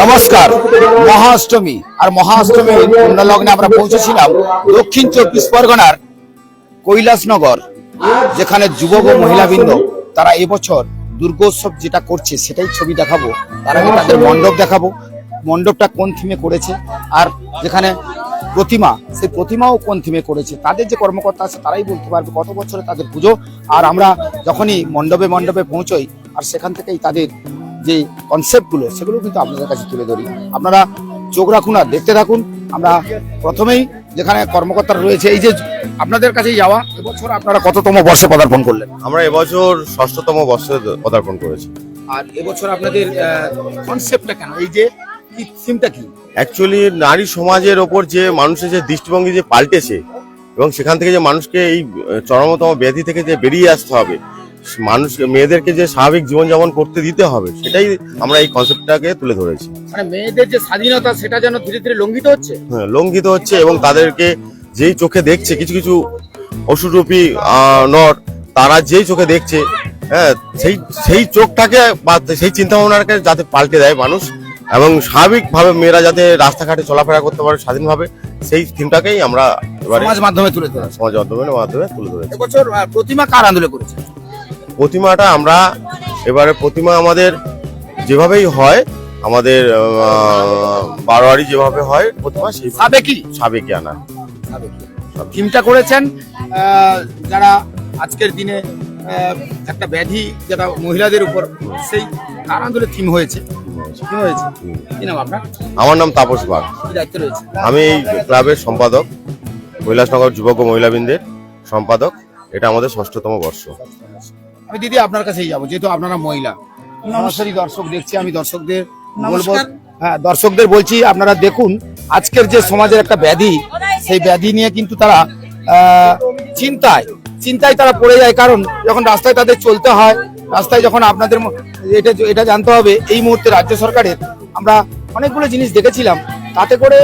নমস্কার, মহাষ্টমী আর মহাষ্টমীর লগ্নে আমরা পৌঁছেছিলাম দক্ষিণ চব্বিশ পরগনার কৈলাসনগর, যেখানে যুবক ও মহিলাবৃন্দ তারা এবছর দুর্গোৎসব যেটা করছে সেটাই ছবি দেখাবো। তার আগে তাদের মণ্ডপ দেখাবো। মণ্ডপটা কোন থিমে করেছে? আর যেখানে প্রতিমা, সেই প্রতিমাও কোন থিমে করেছে? তাদের যে কর্মকর্তা আছে তারাই বলতে পারবে কত বছরে তাদের পুজো। আর আমরা যখনই মণ্ডপে মণ্ডপে পৌঁছই, আর সেখান থেকেই তাদের যে কনসেপ্টগুলো সেগুলো কিন্তু আপনাদের কাছে তুলে ধরি। আপনারা চোখ রাখুন আর দেখতে থাকুন। আমরা প্রথমেই যেখানে কর্মকর্তারা রয়েছে এই যে আপনাদের কাছেই যাওয়া এবছর আপনারা কততম বর্ষে পদার্পণ করলেন? আমরা এবছর ষষ্ঠতম বর্ষে পদার্পণ করেছি। আর এবছর আপনাদের কনসেপ্টটা কেন? এই যে থিমটা কি? অ্যাকচুয়ালি নারী সমাজের ওপর যে মানুষের যে দৃষ্টিভঙ্গি যে পাল্টেছে এবং সেখান থেকে যে মানুষকে এই চরমতম ব্যাধি থেকে যে বেরিয়ে আসতে হবে মানুষ মেয়েদেরকে যে স্বাভাবিক জীবনযাপন করতে দিতে হবে সেটাই আমরা এই কনসেপ্টটাকে তুলে ধরেছি। মানে মেয়েদের যে স্বাধীনতা সেটা যেন ধীরে ধীরে লঙ্ঘিত হচ্ছে? হ্যাঁ, লঙ্ঘিত হচ্ছে এবং তাদেরকে যেই চোখে দেখছে কিছু কিছু অসুরূপী নর তারা যেই চোখে দেখছে হ্যাঁ সেই সেই চোখটাকে বা সেই চিন্তা ভাবনাকে যাতে পাল্টে দেয় মানুষ এবং স্বাভাবিকভাবে মেয়েরা যাতে রাস্তাঘাটে চলাফেরা করতে পারে স্বাধীনভাবে সেই থিমটাকেই আমরা সমাজ মাধ্যমে তুলে ধরা সমাজ মাধ্যমের মাধ্যমে তুলে ধরেছি। এবছর প্রতিমা কার আন্দোলন করেছে প্রতিমাটা আমরা এবারে প্রতিমা আমাদের যেভাবেই হয় আমাদের বারোয়ারি যেভাবে হয় প্রতিমা সেই সাবেকি? সাবেকি আনা। থিমটা করেছেন যারা আজকের দিনে একটা ব্যাধি যেটা মহিলাদের উপর সেই আন্দোলনের থিম হয়েছে? থিম হয়েছে? কি নাম আপনার? আমার নাম তাপস বাগ দায়িত্ব রয়েছে? আমি এই ক্লাবের সম্পাদক কৈলাসনগর যুবক ও মহিলাবৃন্দের সম্পাদক। এটা আমাদের ষষ্ঠতম বর্ষ। আমি দিদি আপনার কাছেই যাব যেহেতু আপনারা মহিলা। সরাসরি দর্শক দেখছি আমি দর্শকদের বলব হ্যাঁ দর্শকদের বলছি আপনারা দেখুন আজকের যে সমাজের একটা ব্যাধি সেই ব্যাধি নিয়ে কিন্তু তারা চিন্তায় চিন্তায় তারা পড়ে যায়। কারণ যখন রাস্তায় তাদের চলতে হয় রাস্তায় যখন আপনাদের এটা এটা জানতে হবে এই মুহূর্তে রাজ্য সরকারের আমরা অনেকগুলো জিনিস দেখেছিলাম। তাতে করে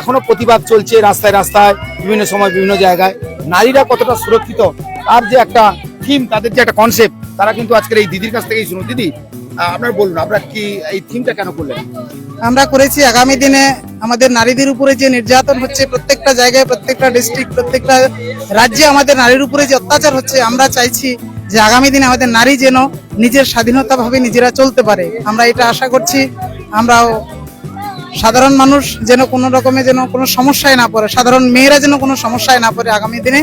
এখনও প্রতিবাদ চলছে রাস্তায় রাস্তায় বিভিন্ন সময় বিভিন্ন জায়গায়। নারীরা কতটা সুরক্ষিত তার যে একটা থিম তাদের যে একটা কনসেপ্ট তারা কিন্তু আজকের এই দিদির কাছ থেকেই শুনুন দিদি আপনার বলুন, আপনার কি এই থিমটা কেন করলেন? আমরা করেছি আগামী দিনে আমাদের নারীদের উপরে যে নির্যাতন হচ্ছে প্রত্যেকটা জায়গায়, প্রত্যেকটা ডিস্ট্রিক্ট প্রত্যেকটা রাজ্যে আমাদের নারীর উপরে যে অত্যাচার হচ্ছে, আমরা চাইছি যে আগামী দিনে আমাদের নারী যেন নিজের স্বাধীনতা ভাবে নিজেরা চলতে পারে। আমরা এটা আশা করছি, আমরাও সাধারণ মানুষ যেন কোনো রকমে যেন কোনো সমস্যায় না পড়ে সাধারণ মেয়েরা যেন কোনো সমস্যায় না পড়ে আগামী দিনে।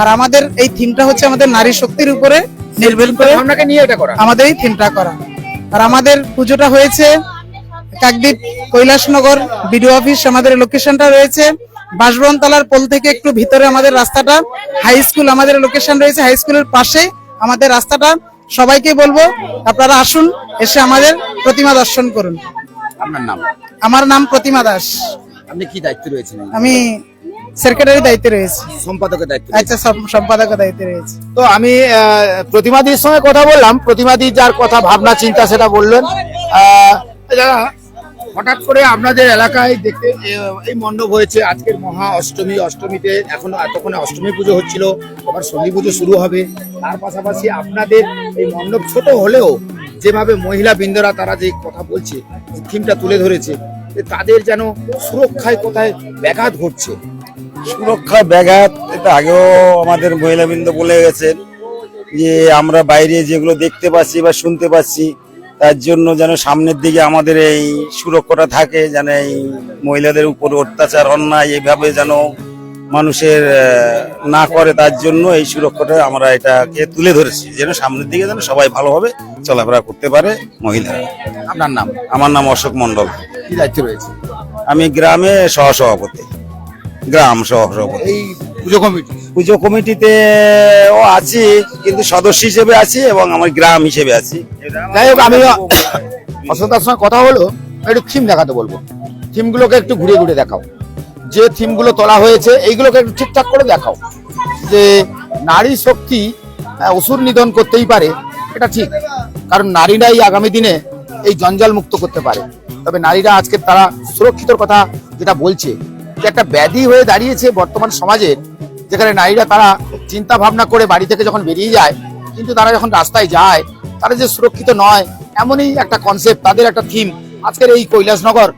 আর আমাদের এই থিমটা হচ্ছে আমাদের নারী শক্তির উপরে নির্ভর করে আপনাকে নিয়ে এটা করা? আমাদের এই থিমটা করা। আর আমাদের পুজোটা হয়েছে কাকদ্বীপ কৈলাসনগর বিডিও অফিস আমাদের লোকেশনটা রয়েছে বাসবন তলার পোল থেকে একটু ভিতরে আমাদের রাস্তাটা। হাই স্কুল আমাদের লোকেশন রয়েছে হাই স্কুলের পাশে আমাদের রাস্তাটা। সবাইকে বলব আপনারা আসুন এসে আমাদের প্রতিমা দর্শন করুন। আপনার নাম? আমার নাম প্রতিমা দাস। আপনি কি দায়িত্ব রয়েছেন? আমি সেক্রেটারি দায়িত্বে রয়েছি। সম্পাদকের দায়িত্ব আচ্ছা সম্পাদকের দায়িত্বে রয়েছে। তো আমি প্রতিমাদির সঙ্গে কথা বললাম। প্রতিমাদি যার কথা ভাবনা চিন্তা সেটা বললেন। যারা হঠাৎ করে আপনাদের এলাকায় দেখতে এই মণ্ডপ হয়েছে। আজকের মহা অষ্টমী। অষ্টমীতে এখন এতক্ষণে অষ্টমী পুজো হচ্ছিল। আবার সন্ধি পুজো শুরু হবে। তার পাশাপাশি আপনাদের এই মণ্ডপ ছোট হলেও যেভাবে মহিলা বৃন্দরা তারা যে কথা বলছে থিমটা তুলে ধরেছে তাদের যেন সুরক্ষায় কোথায় ব্যাঘাত ঘটছে। সুরক্ষা ব্যাঘাত, এটা আগেও আমাদের মহিলাবৃন্দ বলে গেছেন, যে আমরা বাইরে যেগুলো দেখতে পাচ্ছি বা শুনতে পাচ্ছি, তার জন্য যেন সামনের দিকে আমাদের এই সুরক্ষাটা থাকে, যেন এই মহিলাদের উপর অত্যাচার, অন্যায় এইভাবে যেন মানুষের না করে তার জন্য এই সুরক্ষাটা আমরা এটাকে তুলে ধরেছি যেন সামনের দিকে যেন সবাই ভালোভাবে চলাফেরা করতে পারে মহিলারা। আপনার নাম? আমার নাম অশোক মন্ডল কি দায়িত্ব রয়েছে? আমি গ্রামে সহসভাপতি গ্রাম সহসভাপতি। এই পুজো কমিটি? পুজো কমিটিতে ও আছি কিন্তু সদস্য হিসেবে আছি এবং আমার গ্রাম হিসেবে আছি। যাই হোক আমি অসন্তার সঙ্গে কথা হলো একটু থিম দেখাতে বলব। থিমগুলোকে একটু ঘুরে ঘুরে দেখাও। যে থিমগুলো তোলা হয়েছে, এইগুলোকে একটু ঠিকঠাক করে দেখাও। যে নারী শক্তি অসুর নিধন করতেই পারে, এটা ঠিক। কারণ নারীরাই আগামী দিনে এই জঞ্জাল মুক্ত করতে পারে। তবে নারীরা আজকে তারা সুরক্ষিতর কথা যেটা বলছে, যে একটা ব্যাধি হয়ে দাঁড়িয়েছে বর্তমান সমাজের যেখানে নারীরা তারা চিন্তা ভাবনা করে বাড়ি থেকে যখন বেরিয়ে যায়, কিন্তু তারা যখন রাস্তায় যায়, তারা যে সুরক্ষিত নয়, এমনই একটা কনসেপ্ট তাদের একটা থিম আজকের এই কৈলাসনগর,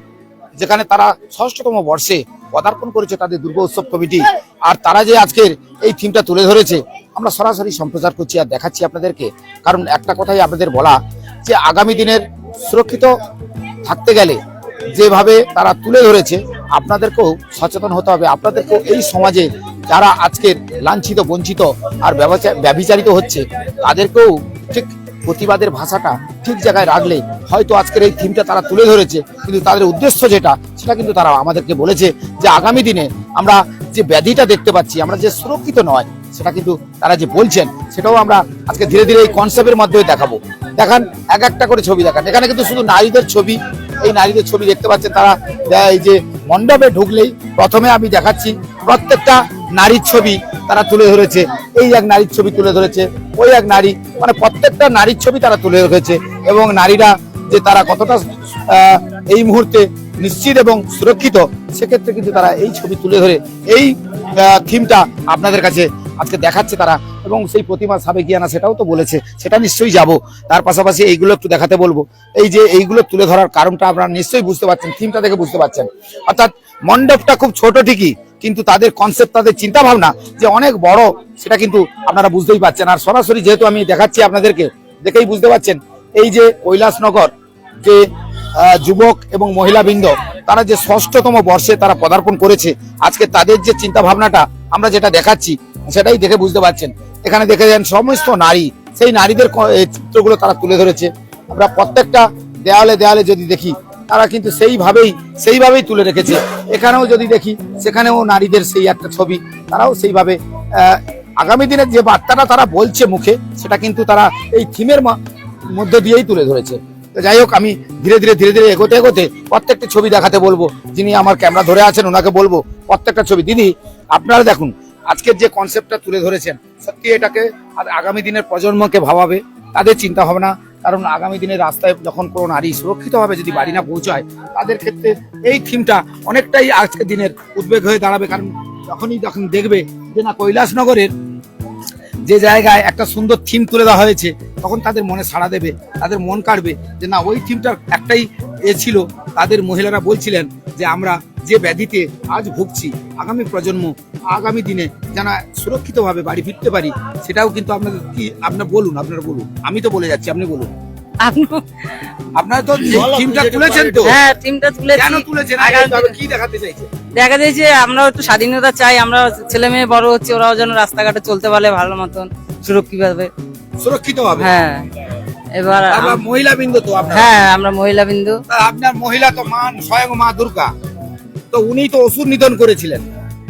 যেখানে তারা ষষ্ঠতম বর্ষে পদার্পণ করেছে তাদের দুর্গা উৎসব কমিটি। আর তারা যে আজকের এই থিমটা তুলে ধরেছে, আমরা সরাসরি সম্প্রচার করছি আর দেখাচ্ছি আপনাদেরকে। কারণ একটা কথাই আপনাদের বলা, যে আগামী দিনের সুরক্ষিত থাকতে গেলে যেভাবে তারা তুলে ধরেছে, আপনাদেরকেও সচেতন হতে হবে। আপনাদেরকেও এই সমাজে যারা আজকের লাঞ্ছিত, বঞ্চিত আর ব্যবচা- ব্যভিচারিত হচ্ছে, তাদেরকেও ঠিক প্রতিবাদের ভাষাটা ঠিক জায়গায় রাখলে হয়তো আজকের এই থিমটা তারা তুলে ধরেছে। কিন্তু তাদের উদ্দেশ্য যেটা, সেটা কিন্তু তারা আমাদেরকে বলেছে যে আগামী দিনে আমরা যে ব্যাধিটা দেখতে পাচ্ছি, আমরা যে সুরক্ষিত নয়, সেটা কিন্তু তারা যে বলছেন, সেটাও আমরা আজকে ধীরে ধীরে এই কনসেপ্টের মাধ্যমে দেখাবো। দেখান, এক একটা করে ছবি দেখান। এখানে কিন্তু শুধু নারীদের ছবি, এই নারীদের ছবি দেখতে পাচ্ছেন তারা। এই যে মণ্ডপে ঢুকলেই প্রথমে আমি দেখাচ্ছি, প্রত্যেকটা নারীর ছবি তারা তুলে ধরেছে। এই এক নারীর ছবি তুলে ধরেছে। ওই এক নারী মানে প্রত্যেকটা নারীর ছবি তারা তুলে ধরেছে এবং নারীরা যে তারা কতটা এই মুহূর্তে নিশ্চিত এবং সুরক্ষিত, সেক্ষেত্রে কিন্তু তারা এই ছবি তুলে ধরে এই থিমটা আপনাদের কাছে আজকে দেখাচ্ছে তারা এবং সেই প্রতিমা সাবে গিয়ানা সেটাও তো বলেছে, সেটা নিশ্চয়ই যাব। তার পাশাপাশি এইগুলো একটু দেখাতে বলব। এই যে এইগুলো তুলে ধরার কারণটা আপনারা নিশ্চয়ই বুঝতে পারছেন, থিমটা দেখে বুঝতে পারছেন। অর্থাৎ মণ্ডপটা খুব ছোট ঠিকই কিন্তু তাদের কনসেপ্ট তাদের চিন্তা ভাবনা যে অনেক বড়, সেটা কিন্তু আপনারা বুঝতেই পারছেন। আর সরাসরি যেহেতু আমি দেখাচ্ছি আপনাদেরকে, দেখেই বুঝতে পারছেন, এই যে কৈলাসনগর যে যুবক এবং মহিলাবৃন্দ, তারা যে ষষ্ঠতম বর্ষে তারা পদার্পণ করেছে, আজকে তাদের যে চিন্তা ভাবনাটা আমরা যেটা দেখাচ্ছি, সেটাই দেখে বুঝতে পারছেন। এখানে দেখে যান, সমস্ত নারী, সেই নারীদের চিত্রগুলো তারা তুলে ধরেছে। আমরা প্রত্যেকটা দেওয়ালে দেওয়ালে যদি দেখি তারা কিন্তু সেইভাবেই সেইভাবেই তুলে রেখেছে। এখানেও যদি দেখি, সেখানেও নারীদের সেই একটা ছবি, তারাও সেইভাবে আগামী দিনের যে বার্তাটা তারা বলছে মুখে, সেটা কিন্তু তারা এই থিমের মধ্য দিয়েই তুলে ধরেছে। যাই হোক, আমি ধীরে ধীরে ধীরে ধীরে এগোতে এগোতে প্রত্যেকটা ছবি দেখাতে বলব। যিনি আমার ক্যামেরা ধরে আছেন, ওনাকে বলব, প্রত্যেকটা ছবি। দিদি, আপনারা দেখুন, আজকের যে কনসেপ্টটা তুলে ধরেছেন সত্যি এটাকে আর আগামী দিনের প্রজন্মকে ভাবাবে, তাদের চিন্তা ভাবনা কারণ আগামী দিনে রাস্তায় যখন কোনো নারী সুরক্ষিতভাবে যদি বাড়ি না পৌঁছায়, তাদের ক্ষেত্রে এই থিমটা অনেকটাই আজকের দিনের উদ্বেগ হয়ে দাঁড়াবে। কারণ যখনই যখন দেখবে যে না, কৈলাসনগরের যে জায়গায় একটা সুন্দর থিম তুলে দেওয়া হয়েছে তখন তাদের মনে সাড়া দেবে তাদের মন কাড়বে যে না ওই থিমটার একটাই এ ছিল। তাদের মহিলারা বলছিলেন যে আমরা যে ব্যাধিতে আজ ভুগছি আগামী প্রজন্ম আগামী দিনে যেন সুরক্ষিতভাবে বাড়ি ফিরতে পারি সেটাও কিন্তু আপনাদের কি আপনার বলুন আপনারা বলুন। আমি তো বলে যাচ্ছি আপনি বলুন। আপনি- আপনারা তো থিমটা তুলেছেন তো। হ্যাঁ টিমটা তুলেছি। কেন তুলেছেন? আগামী কি দেখাতে চাইছেন দেখা যায় যে আমরা একটু স্বাধীনতা চাই আমরা ছেলে মেয়ে বড় হচ্ছে ওরাও যেন রাস্তাঘাটে চলতে পারে ভালো মতন সুরক্ষিত ভাবে সুরক্ষিতভাবে? হ্যাঁ। এবার আম- আপনার মহিলা বিন্দু তো হ্যাঁ আমরা মহিলা বিন্দু। আপনার মহিলা তো মা স্বয়ং মা দুর্গা। তো উনি তো অসুর নিধন করেছিলেন।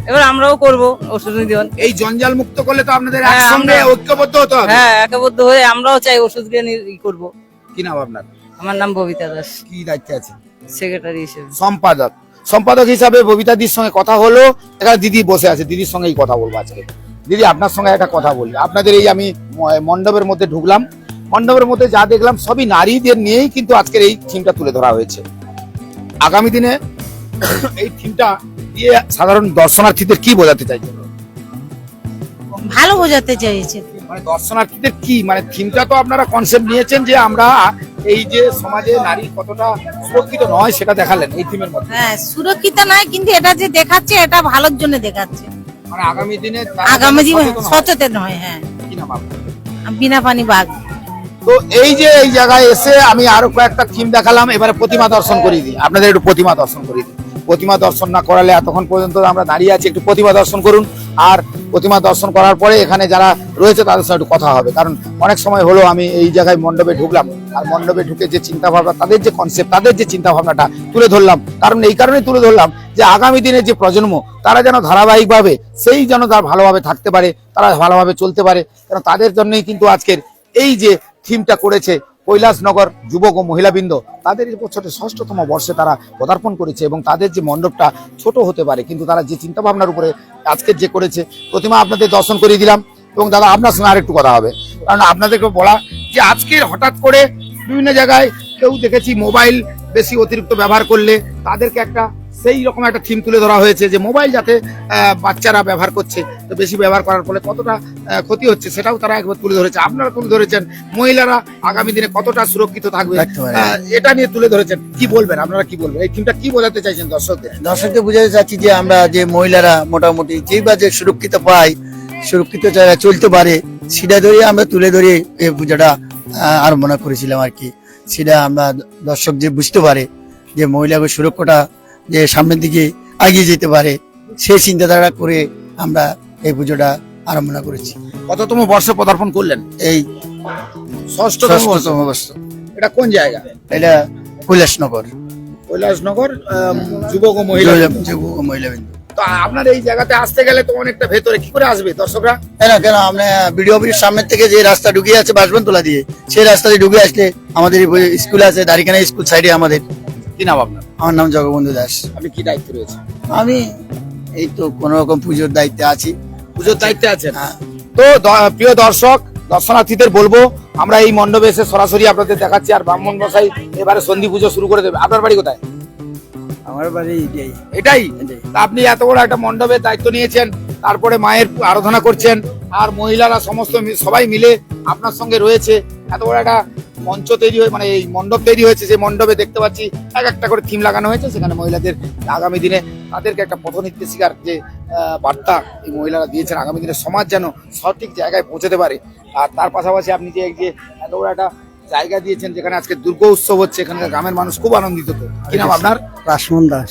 এবার আমরাও করব ওষুধ নিধন। এই জঞ্জাল মুক্ত করলে তো আপনাদের হ্যাঁ, একসঙ্গে আমরা- ঐক্যবদ্ধ হতে হবে। হ্যাঁ একবদ্ধ হয়ে আমরাও চাই ওষুধ দিয়ে নি- ই করব। কি নাম আপনার? আমার নাম ববিতা দাস। কি দায়িত্বে আছে সেক্রেটারি হিসেবে। সম্পাদক। সম্পাদক হিসাবে ববিতাদির সঙ্গে কথা হলো এখানে দিদি বসে আছে দিদির সঙ্গেই কথা বলব আজকে। দিদি আপনার সঙ্গে একটা কথা বলি। আপনাদের এই আমি মণ্ডপের মধ্যে ঢুকলাম। মণ্ডপের মধ্যে যা দেখলাম সবই নারীদের নিয়েই কিন্তু আজকের এই থিমটা তুলে ধরা হয়েছে। আগামী দিনে এই থিমটা দিয়ে সাধারণ দর্শনার্থীদের কি বোঝাতে চাইছে ভালো বোঝাতে চাইছে। মানে দর্শনার্থীদের কি? মানে থিমটা তো আপনারা কনসেপ্ট নিয়েছেন যে আমরা এই যে সমাজে নারী কতটা সুরক্ষিত নয় সেটা দেখালেন এই থিমের মধ্যে। হ্যাঁ সুরক্ষিত নয় কিন্তু এটা যে দেখাচ্ছে এটা ভালোর জন্য দেখাচ্ছে। মানে আগামী দিনে আগামী দিনে সচেতন। হয়। হ্যাঁ? বিনা পানি বাঘ। তো এই যে এই জায়গায় এসে আমি আরও কয়েকটা থিম দেখালাম এবারে প্রতিমা দর্শন করিয়ে দিই। আপনাদের একটু প্রতিমা দর্শন করিয়ে দিই। প্রতিমা দর্শন না করালে এতক্ষণ পর্যন্ত আমরা দাঁড়িয়ে আছি। একটু প্রতিমা দর্শন করুন। আর প্রতিমা দর্শন করার পরে এখানে যারা রয়েছে, তাদের সাথে একটু কথা হবে। কারণ অনেক সময় হলো, আমি এই জায়গায় মণ্ডপে ঢুকলাম। আর মণ্ডপে ঢুকে যে চিন্তা ভাবনা তাদের যে কনসেপ্ট তাদের যে চিন্তা ভাবনাটা তুলে ধরলাম। কারণ এই কারণে তুলে ধরলাম যে আগামী দিনের যে প্রজন্ম, তারা যেন ধারাবাহিকভাবে, সেই যেন তারা ভালোভাবে থাকতে পারে, তারা ভালোভাবে চলতে পারে। কারণ তাদের জন্যই কিন্তু আজকের এই যে থিমটা করেছে কৈলাসনগর যুবক ও মহিলাবৃন্দ, তাদের এই বছরের ষষ্ঠতম বর্ষে তারা পদার্পণ করেছে এবং তাদের যে মণ্ডপটা ছোট হতে পারে, কিন্তু তারা যে চিন্তা ভাবনার উপরে আজকের যে করেছে, প্রতিমা আপনাদের দর্শন করিয়ে দিলাম। এবং দাদা, আপনার সঙ্গে আরেকটু কথা হবে। কারণ আপনাদেরকে বলা যে আজকের হঠাৎ করে বিভিন্ন জায়গায় কেউ দেখেছি মোবাইল বেশি অতিরিক্ত ব্যবহার করলে তাদেরকে একটা সেই রকম একটা থিম তুলে ধরা হয়েছে যে মোবাইল যাতে বাচ্চারা ব্যবহার করছে। তো বেশি ব্যবহার করার ফলে কতটা ক্ষতি হচ্ছে সেটাও তারা একবার তুলে ধরেছে। আপনারা তুলে ধরেছেন মহিলারা আগামী দিনে কতটা সুরক্ষিত থাকবে? এটা নিয়ে তুলে ধরেছেন। কি বলবেন? আপনারা কি বলবেন? এই থিমটা কি বোঝাতে চাইছেন দর্শকদের? দর্শককে বুঝাতে চাচ্ছি যে আমরা যে মহিলারা মোটামুটি যেই বা যে সুরক্ষিত পাই সুরক্ষিত যারা চলতে পারে সেটা ধরে আমরা তুলে ধরে এই পুজোটা আরম্ভনা করেছিলাম আর কি। সেটা আমরা দর্শক যে বুঝতে পারে যে মহিলাকে সুরক্ষাটা যে সামনের দিকে এগিয়ে যেতে পারে সেই চিন্তাধারা করে আমরা এই পুজোটা আরম্ভনা করেছি। কততম বর্ষে পদার্পণ করলেন? এই ষষ্ঠতম বর্ষ। এটা কোন জায়গা? এটা কৈলাসনগর। কৈলাসনগর যুবক ও মহিলা যুবক ও মহিলা বিন্দু। তো আপনার এই জায়গাতে আসতে গেলে তো অনেকটা ভেতরে কি করে আসবে দর্শকরা? কেন কেন আমরা বিডিও অফিসের সামনের থেকে যে রাস্তা ঢুকে আছে বাসবনতলা দিয়ে সেই রাস্তা দিয়ে ঢুকে আসলে আমাদের স্কুল আছে দাঁড়িখানা স্কুল সাইডে আমাদের। কি নাম আপনার? আমার নাম জগবন্ধু দাস। আপনি কি দায়িত্ব রয়েছে আমি এই তো কোন রকম পুজোর দায়িত্বে আছি। পুজোর দায়িত্বে আছেন? হ্যাঁ। তো প্রিয় দর্শক দর্শনার্থীদের বলব আমরা এই মণ্ডপে এসে সরাসরি আপনাদের দেখাচ্ছি আর ব্রাহ্মণ মশাই এবারে সন্ধি পুজো শুরু করে দেবে। আপনার বাড়ি কোথায়? আমার বাড়ি এটাই। এটাই? আপনি এত বড় একটা মণ্ডপের দায়িত্ব নিয়েছেন তারপরে মায়ের আরাধনা করছেন আর মহিলারা সমস্ত সবাই মিলে আপনার সঙ্গে রয়েছে। এত বড় একটা মঞ্চ তৈরি হয়ে মানে এই মণ্ডপ তৈরি হয়েছে যে মণ্ডপে দেখতে পাচ্ছি এক একটা করে থিম লাগানো হয়েছে। সেখানে মহিলাদের আগামী দিনে তাদেরকে একটা পথ নির্দেশিকার যে বার্তা এই মহিলারা দিয়েছেন আগামী দিনে সমাজ যেন সঠিক জায়গায় পৌঁছতে পারে। আর তার পাশাপাশি আপনি যে যে এত বড় একটা জায়গা দিয়েছেন যেখানে আজকে দুর্গ উৎসব হচ্ছে এখানকার গ্রামের মানুষ খুব আনন্দিত তো। কি নাম আপনার? রাসমন দাস।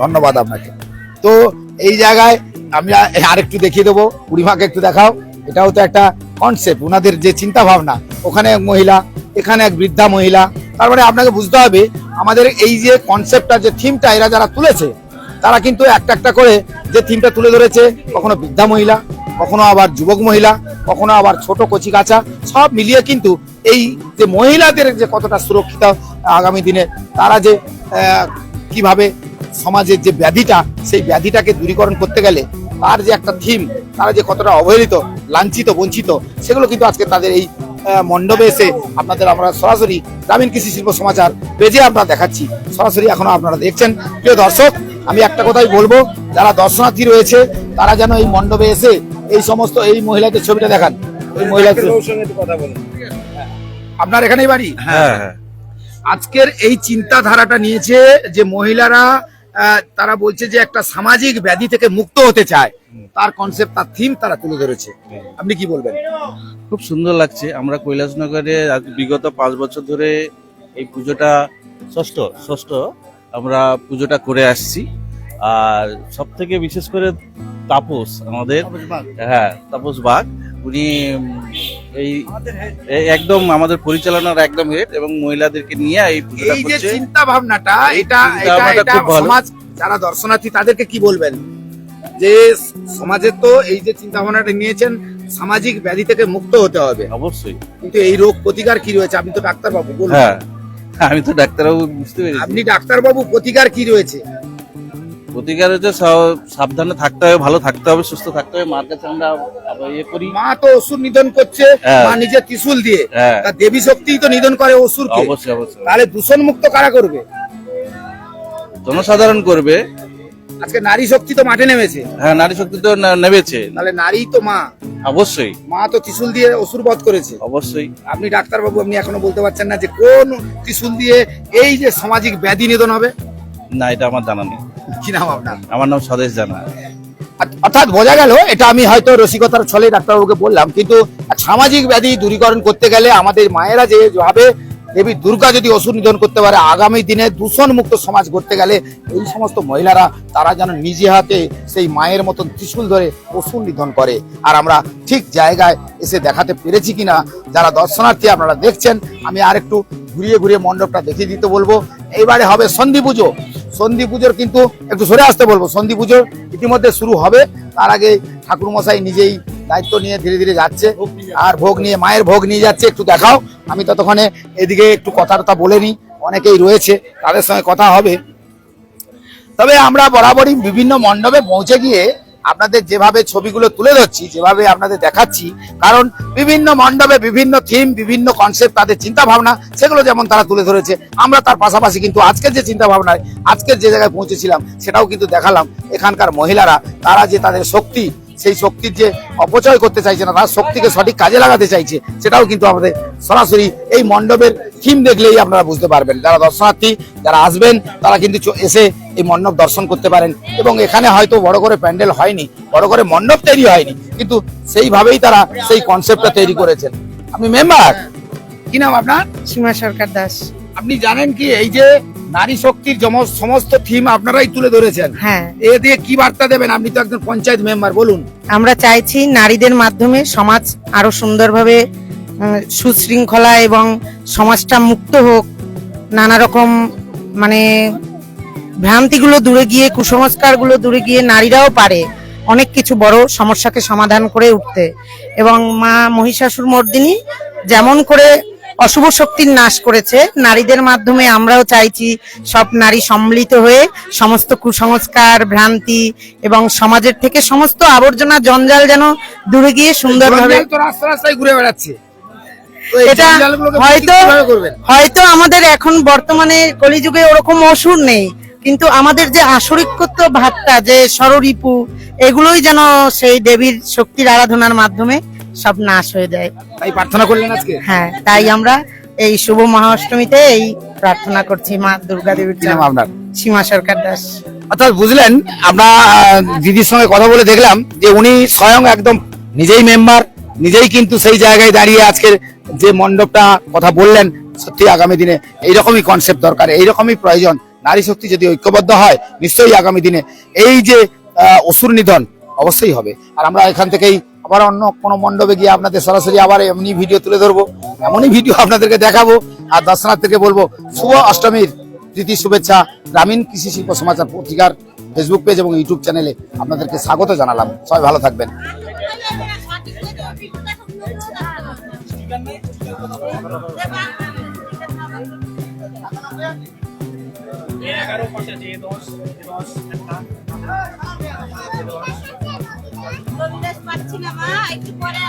ধন্যবাদ আপনাকে। তো এই জায়গায় আমি আরেকটু দেখিয়ে দেবো, বুড়িমাকে একটু দেখাও। এটাও তো একটা কনসেপ্ট ওনাদের যে চিন্তা ভাবনা ওখানে এক মহিলা, এখানে এক বৃদ্ধা মহিলা। তারপরে আপনাকে বুঝতে হবে, আমাদের এই যে কনসেপ্টটা যে থিমটা এরা যারা তুলেছে, তারা কিন্তু একটা একটা করে যে থিমটা তুলে ধরেছে, কখনো বৃদ্ধা মহিলা, কখনো আবার যুবক মহিলা, কখনো আবার ছোট কচি কাঁচা, সব মিলিয়ে কিন্তু এই যে মহিলাদের যে কতটা সুরক্ষিত আগামী দিনে, তারা যে কীভাবে সমাজের যে ব্যাধিটা সেই ব্যাধিটাকে দূরীকরণ করতে গেলে তার যে একটা থিম তারা যে কতটা অবহেলিত লাঞ্ছিত বঞ্চিত সেগুলো কিন্তু আজকে তাদের এই আহ, মণ্ডপে এসে আপনাদের আমরা সরাসরি গ্রামীণ কৃষি শিল্প সমাচার পেজে আমরা দেখাচ্ছি। সরাসরি এখনও আপনারা দেখছেন। প্রিয় দর্শক আমি একটা কথাই বলব যারা দর্শনার্থী রয়েছে তারা যেন এই মণ্ডপে এসে এই সমস্ত এই মহিলাদের ছবিটা দেখান। এই মহিলাদের আপনার এখানেই বাড়ি? হ্যাঁ হ্যাঁ। আজকের এই চিন্তাধারাটা নিয়েছে যে মহিলারা তারা বলছে যে একটা সামাজিক ব্যাধি থেকে মুক্ত হতে চায়। তার কনসেপ্ট তার থিম তারা তুলে ধরেছে। আপনি কি বলবেন? খুব সুন্দর লাগছে। আমরা কৈলাসনগরে বিগত পাঁচ বছর ধরে এই পুজোটা ষষ্ঠ ষষ্ঠ আমরা পুজোটা করে আসছি। আর সব থেকে বিশেষ করে তাপস আমাদের হ্যাঁ তাপস বাগ উনি এই একদম আমাদের পরিচালনার একদম হেড এবং মহিলাদেরকে নিয়ে এই এই যে চিন্তা ভাবনাটা এটা এটা সমাজ যারা দর্শনার্থী তাদেরকে কি বলবেন? যে সমাজে তো এই যে চিন্তা ভাবনাটা নিয়েছেন সামাজিক ব্যাধি থেকে মুক্ত হতে হবে। অবশ্যই। কিন্তু এই রোগ প্রতিকার কি রয়েছে? আপনি তো ডাক্তার বাবু বলুন। হ্যাঁ আমি তো ডাক্তারবাবু বুঝতে পেরেছি। আপনি ডাক্তার বাবু প্রতিকার কি রয়েছে? প্রতিকার হচ্ছে সাবধানে থাকতে হবে ভালো থাকতে হবে সুস্থ থাকতে হবে। মার কাছে আমরা ইয়ে করি। মা তো অসুর নিধন করছে হ্যাঁ। মা নিজের ত্রিশূল দিয়ে। হ্যাঁ। দেবী শক্তি তো নিধন করে অসুরকে অবশ্যই অবশ্যই। তাহলে দূষণ মুক্ত কারা করবে? জনসাধারণ করবে। আজকে নারী শক্তি তো মাঠে নেমেছে। হ্যাঁ নারী শক্তি তো নেমেছে। তাহলে নারী তো মা। অবশ্যই। মা তো ত্রিশুল দিয়ে অসুর বধ করেছে। অবশ্যই। আপনি ডাক্তার বাবু আপনি এখনও বলতে পারছেন না যে কোন ত্রিশূল দিয়ে এই যে সামাজিক ব্যাধি নিধন হবে? না এটা আমার জানা নেই। কি নাম আপনার? আমার নাম স্বদেশ জানা। অর্থাৎ বোঝা গেল এটা আমি হয়তো রসিকতার ছলে ডাক্তারবাবুকে বললাম কিন্তু সামাজিক ব্যাধি দূরীকরণ করতে গেলে আমাদের মায়েরা যে যেভাবে দেবী দুর্গা যদি অসুর নিধন করতে পারে আগামী দিনে দূষণ মুক্ত সমাজ গড়তে গেলে এই সমস্ত মহিলারা তারা যেন নিজে হাতে সেই মায়ের মতন ত্রিশূল ধরে অসুর নিধন করে। আর আমরা ঠিক জায়গায় এসে দেখাতে পেরেছি কিনা যারা দর্শনার্থী আপনারা দেখছেন আমি আর একটু ঘুরিয়ে ঘুরিয়ে মণ্ডপটা দেখিয়ে দিতে বলব। এইবারে হবে সন্ধি পুজো। সন্ধি পুজোর কিন্তু একটু সরে আসতে বলব। সন্ধি পুজোর ইতিমধ্যে শুরু হবে। তার আগে ঠাকুর মশাই নিজেই দায়িত্ব নিয়ে ধীরে ধীরে যাচ্ছে। আর ভোগ নিয়ে মায়ের ভোগ নিয়ে যাচ্ছে একটু দেখাও। আমি ততক্ষণে এদিকে একটু কথা টথা বলে নিই। অনেকেই রয়েছে তাদের সঙ্গে কথা হবে। তবে আমরা বরাবরই বিভিন্ন মণ্ডপে পৌঁছে গিয়ে আপনাদের যেভাবে ছবিগুলো তুলে ধরছি, যেভাবে আপনাদের দেখাচ্ছি, কারণ বিভিন্ন মণ্ডপে বিভিন্ন থিম বিভিন্ন কনসেপ্ট তাদের চিন্তা ভাবনা সেগুলো যেমন তারা তুলে ধরেছে, আমরা তার পাশাপাশি কিন্তু আজকের যে চিন্তা ভাবনায় আজকের যে জায়গায় পৌঁছেছিলাম, সেটাও কিন্তু দেখালাম। এখানকার মহিলারা, তারা যে তাদের শক্তি সেই শক্তির যে অপচয় করতে চাইছে না তার শক্তিকে সঠিক কাজে লাগাতে চাইছে সেটাও কিন্তু আমাদের সরাসরি এই মণ্ডপের থিম দেখলেই আপনারা বুঝতে পারবেন। যারা দর্শনার্থী যারা আসবেন তারা কিন্তু এসে এই মণ্ডপ দর্শন করতে পারেন। এবং এখানে হয়তো বড় করে প্যান্ডেল হয়নি বড় করে মণ্ডপ তৈরি হয়নি কিন্তু সেইভাবেই তারা সেই কনসেপ্টটা তৈরি করেছেন। আমি মেম্বার কি নাম আপনার? সীমা সরকার দাস। আপনি জানেন কি এই যে নারী শক্তির সমস্ত থিম আপনারাই তুলে ধরেছেন। হ্যাঁ। এ দিয়ে কি বার্তা দেবেন? আপনি তো একজন পঞ্চায়েত মেম্বার বলুন। আমরা চাইছি নারীদের মাধ্যমে সমাজ আরও সুন্দরভাবে সুশৃঙ্খলা এবং সমাজটা মুক্ত হোক। নানা রকম মানে ভ্রান্তিগুলো দূরে গিয়ে কুসংস্কারগুলো দূরে গিয়ে নারীরাও পারে অনেক কিছু বড় সমস্যাকে সমাধান করে উঠতে। এবং মা মহিষাসুর মর্দিনী যেমন করে অশুভ শক্তির নাশ করেছে। নারীদের মাধ্যমে আমরাও চাইছি সব নারী সম্মিলিত হয়ে সমস্ত কুসংস্কার ভ্রান্তি এবং সমাজের থেকে সমস্ত আবর্জনা জঞ্জাল যেন দূরে গিয়ে সুন্দরভাবে ঘুরে বেড়াচ্ছে। এটা হয়তো হয়তো আমাদের এখন বর্তমানে কলিযুগে ওরকম অসুর নেই কিন্তু আমাদের যে আসরিকত্ব ভাবটা যে ষড়রিপু এগুলোই যেন সেই দেবীর শক্তির আরাধনার মাধ্যমে সব নাশ হয়ে যায়। তাই প্রার্থনা করলেন আজকে? হ্যাঁ তাই আমরা এই শুভ মহাষ্টমীতে এই প্রার্থনা করছি মা দুর্গা দেবীর আপনার? সীমা সরকার দাস। অর্থাৎ বুঝলেন আমরা দিদির সঙ্গে কথা বলে দেখলাম যে উনি স্বয়ং একদম নিজেই মেম্বার নিজেই কিন্তু সেই জায়গায় দাঁড়িয়ে আজকের যে মণ্ডপটা কথা বললেন সত্যি আগামী দিনে এইরকমই কনসেপ্ট দরকার এইরকমই প্রয়োজন। নারী শক্তি যদি ঐক্যবদ্ধ হয় নিশ্চয়ই আগামী দিনে এই যে অসুর নিধন অবশ্যই হবে। আর আমরা এখান থেকেই আবার অন্য কোনো মণ্ডপে গিয়ে আপনাদের সরাসরি আবার এমনি ভিডিও তুলে ধরবো, এমনই ভিডিও আপনাদেরকে দেখাবো আর দর্শনার্থীকে বলব, শুভ অষ্টমীর প্রীতি শুভেচ্ছা গ্রামীণ কৃষি শিল্প সমাচার পত্রিকার ফেসবুক পেজ এবং ইউটিউব চ্যানেলে আপনাদেরকে স্বাগত জানালাম। সবাই ভালো থাকবেন। পাচ্ছি না মা একটু পরে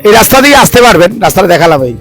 এই রাস্তা দিয়ে আসতে পারবেন রাস্তাটা দেখালাম এই।